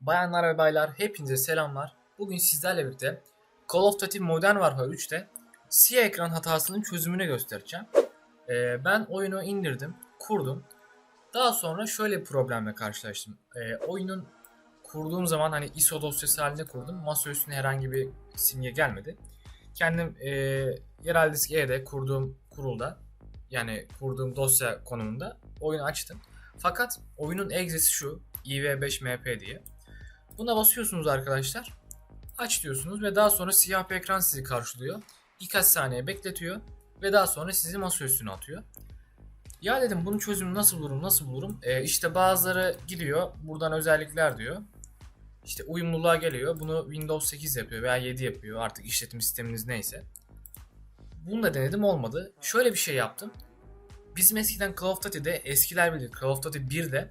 Bayanlar ve baylar hepinize selamlar. Bugün sizlerle birlikte Call of Duty Modern Warfare 3'te siyah ekran hatasının çözümünü göstereceğim. Ee, ben oyunu indirdim, kurdum. Daha sonra şöyle bir problemle karşılaştım. Ee, oyunun kurduğum zaman hani ISO dosyası halinde kurdum. Masa üstüne herhangi bir simge gelmedi. Kendim e, yerel disk E'de kurduğum kurulda yani kurduğum dosya konumunda oyunu açtım. Fakat oyunun egzesi şu IV5MP diye. Buna basıyorsunuz arkadaşlar. Aç diyorsunuz ve daha sonra siyah bir ekran sizi karşılıyor. Birkaç saniye bekletiyor ve daha sonra sizi masa üstüne atıyor. Ya dedim bunun çözümü nasıl bulurum nasıl bulurum? Ee, işte bazıları gidiyor buradan özellikler diyor. İşte uyumluluğa geliyor. Bunu Windows 8 yapıyor veya 7 yapıyor artık işletim sisteminiz neyse. Bunu da denedim olmadı. Şöyle bir şey yaptım. Bizim eskiden Call of Duty'de eskiler bilir Call of Duty 1'de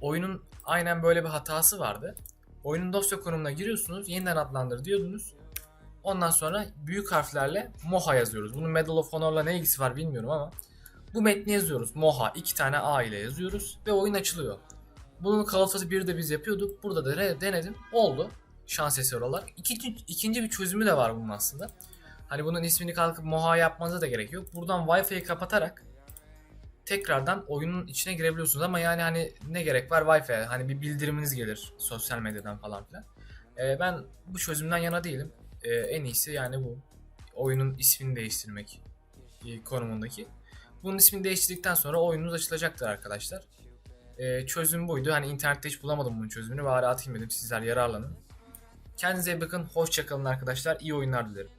oyunun aynen böyle bir hatası vardı. Oyunun dosya konumuna giriyorsunuz, yeniden adlandır diyordunuz. Ondan sonra büyük harflerle Moha yazıyoruz. Bunun Medal of Honor'la ne ilgisi var bilmiyorum ama bu metni yazıyoruz. Moha iki tane A ile yazıyoruz ve oyun açılıyor. Bunun Call of Duty 1'de biz yapıyorduk. Burada da denedim. Oldu. Şans eseri olarak. İkinci, ikinci bir çözümü de var bunun aslında. Hani bunun ismini kalkıp Moha yapmanıza da gerek yok. Buradan Wi-Fi'yi kapatarak tekrardan oyunun içine girebiliyorsunuz ama yani hani ne gerek var Wi-Fi hani bir bildiriminiz gelir sosyal medyadan falan filan. Ee, ben bu çözümden yana değilim. Ee, en iyisi yani bu oyunun ismini değiştirmek e, konumundaki. Bunun ismini değiştirdikten sonra oyununuz açılacaktır arkadaşlar. Ee, çözüm buydu. Hani internette hiç bulamadım bunun çözümünü. Bari atayım dedim sizler yararlanın. Kendinize iyi bakın. Hoşçakalın arkadaşlar. İyi oyunlar dilerim.